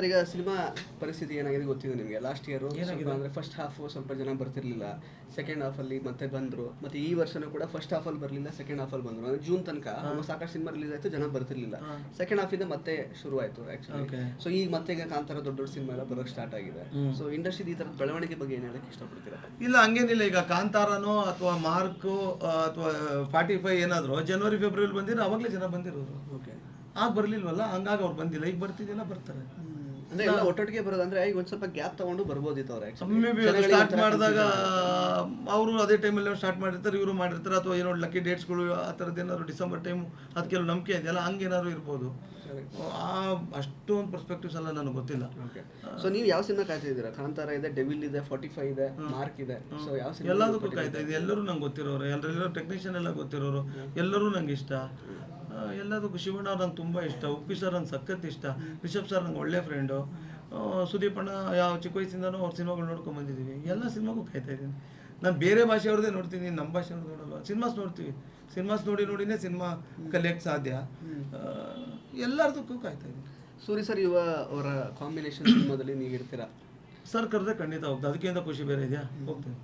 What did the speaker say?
Sir ಈಗ cinema ಪರಿಸ್ಥಿತಿ ಏನಾಗಿದೆ ಗೊತ್ತಿದೆ ನಿಮಗೆ? ಲಾಸ್ಟ್ ಇಯರ್ ಅಂದ್ರೆ ಫಸ್ಟ್ ಹಾಫ್ ಸ್ವಲ್ಪ ಜನ ಬರ್ತಿರ್ಲಿಲ್ಲ. ಸೆಕೆಂಡ್ ಹಾಫ್ ಅಲ್ಲಿ ಮತ್ತೆ ಬಂದ್ರು. ಮತ್ತೆ ಈ ವರ್ಷನೂ ಕೂಡ ಫಸ್ಟ್ ಹಾಫ್ ಅಲ್ಲಿ ಬರ್ಲಿಲ್ಲ ಸೆಕೆಂಡ್ ಹಾಫ್ ಅಲ್ಲಿ ಬಂದ್ರು. ಅಂದ್ರೆ ಜೂನ್ ತನಕ ಸಾಕಷ್ಟು ಸಿನಿಮಾ ರಿಲೀಸ್ ಆಯ್ತು ಜನ ಬರ್ತಿರ್ಲಿಲ್ಲ. ಸೆಕೆಂಡ್ ಹಾಫ್ ಇಂದ ಮತ್ತೆ ಶುರು ಆಯ್ತು ಆಕ್ಚುಲಿ Okay. ಸೊ ಈಗ ಮತ್ತೆ ಈಗ ಕಾಂತಾರ ದೊಡ್ಡ ದೊಡ್ಡ ಸಿನಿಮಾ ಎಲ್ಲ ಬರೋಕ್ ಸ್ಟಾರ್ಟ್ ಆಗಿದೆ. ಸೊ ಇಂಡಸ್ಟ್ರಿ ಈ ತರದ ಬೆಳವಣಿಗೆ ಬಗ್ಗೆ ಏನ್ ಹೇಳಕ್ ಇಷ್ಟಪಡ್ತೀರಾ? ಇಲ್ಲ ಹಂಗೇನಿಲ್ಲ. ಈಗ ಕಾಂತಾರನೋ ಅಥವಾ ಮಾರ್ಕು ಅಥವಾ ಫಾರ್ಟಿ ಫೈವ್ ಏನಾದ್ರು ಜನವರಿ ಫೆಬ್ರವರಿ ಬಂದಿರೋ ಅವಾಗಲೇ ಜನ ಬಂದಿರೋರು. ಓಕೆ ಆಗ ಬರಲಿಲ್ವಲ್ಲ? ಹಂಗಾಗಿ ಅವ್ರು ಬಂದಿಲ್ಲ. ಈಗ ಬರ್ತಿದೆಯಲ್ಲ ಬರ್ತಾರೆ. ಅಂದ್ರೆ ಎಲ್ಲ ಒಟ್ಟೊಟ್ಟಿಗೆ ಬರೋದಂದ್ರೆ ಈಗ ಒಂದ್ ಸ್ವಲ್ಪ ಗ್ಯಾಪ್ ತಗೊಂಡು ಬರ್ಬೋದಿತ್ತು ಅವ್ರ ಸ್ಟಾರ್ಟ್ ಮಾಡಿದಾಗ ಅವರು ಅದೇ ಟೈಮಲ್ಲಿ ಸ್ಟಾರ್ಟ್ ಮಾಡಿರ್ತಾರೆ ಇವರು ಮಾಡಿರ್ತಾರೆ ಅಥವಾ ಏನೋ ಲಕ್ಕಿ ಡೇಟ್ಸ್ಗಳು ಆ ಥರದ್ದು ಏನಾದ್ರು ಡಿಸೆಂಬರ್ ಟೈಮ್ ಅದಕ್ಕೆಲ್ಲ ನಂಬಿಕೆ ಇದೆಯಲ್ಲ ಹಂಗೇನಾದ್ರು ಇರ್ಬೋದು. ಆ ಅಷ್ಟೊಂದು ಪರ್ಸ್ಪೆಕ್ಟಿವ್ಸ್ ಎಲ್ಲ ನನಗೆ ಗೊತ್ತಿಲ್ಲ. ಸೊ ನೀವು ಯಾವ ಸಿನಿಮಾ ಕಾಯ್ತಿದ್ದೀರಾ ಕಾಂತಾರ ಇದೆ ಡೆವಿಲ್ ಇದೆ ಫಾರ್ಟಿ ಫೈವ್ ಇದೆ ಮಾರ್ಕ್ ಇದೆ. ಸೊ ಯಾವ ಸಿನಿಮಾ ಎಲ್ಲದಕ್ಕೂ ಕಾಯ್ತಾ ಇದೆ ಎಲ್ಲರೂ ನಂಗೆ ಗೊತ್ತಿರೋರು ಎಲ್ಲರೆಲ್ಲರೂ ಟೆಕ್ನಿಷಿಯನ್ ಎಲ್ಲ ಗೊತ್ತಿರೋರು ಎಲ್ಲರೂ ನಂಗೆ ಇಷ್ಟ. ಎಲ್ಲದಕ್ಕೂ ಶಿವಣ್ಣ ನಂಗೆ ತುಂಬ ಇಷ್ಟ ಉಪ್ಪಿ ಸರ್ ನಂಗೆ ಸಖತ್ ಇಷ್ಟ ರಿಷಬ್ ಸರ್ ನಂಗೆ ಒಳ್ಳೆ ಫ್ರೆಂಡು ಸುದೀಪಣ್ಣ ಯಾವ ಚಿಕ್ಕ ವಯಸ್ಸಿಂದನೂ ಅವ್ರ ಸಿನಿಮಾಗಳು ನೋಡ್ಕೊಂಡು ಬಂದಿದ್ದೀವಿ ಎಲ್ಲ ಸಿನಿಮಾಗೂ ಕಾಯ್ತಾ ಇದ್ದೀನಿ. ನಾನು ಬೇರೆ ಭಾಷೆಯವ್ರದ್ದೇ ನೋಡ್ತೀನಿ ನಮ್ಮ ಭಾಷೆಯವ್ರದ್ದು ನೋಡಲ್ಲ ಸಿನಿಮಾಸ್ ನೋಡ್ತೀವಿ. ಸಿನಿಮಾಸ್ ನೋಡಿ ನೋಡಿನೇ ಸಿನಿಮಾ ಕಲಿಯೋಕ್ಕೆ ಸಾಧ್ಯ. ಎಲ್ಲರದಕ್ಕೂ ಕಾಯ್ತಾ ಇದ್ದೀನಿ. ಸೂರಿ ಸರ್ ಇವ ಅವರ ಕಾಂಬಿನೇಷನ್ ಸಿನಿಮಾದಲ್ಲಿ ನೀವು ಇರ್ತೀರಾ? ಸರ್ ಕರೆದ್ರೆ ಖಂಡಿತ ಹೋಗ್ತದೆ ಅದಕ್ಕಿಂತ ಖುಷಿ ಬೇರೆ ಇದೆಯಾ? ಹೋಗ್ತೀನಿ.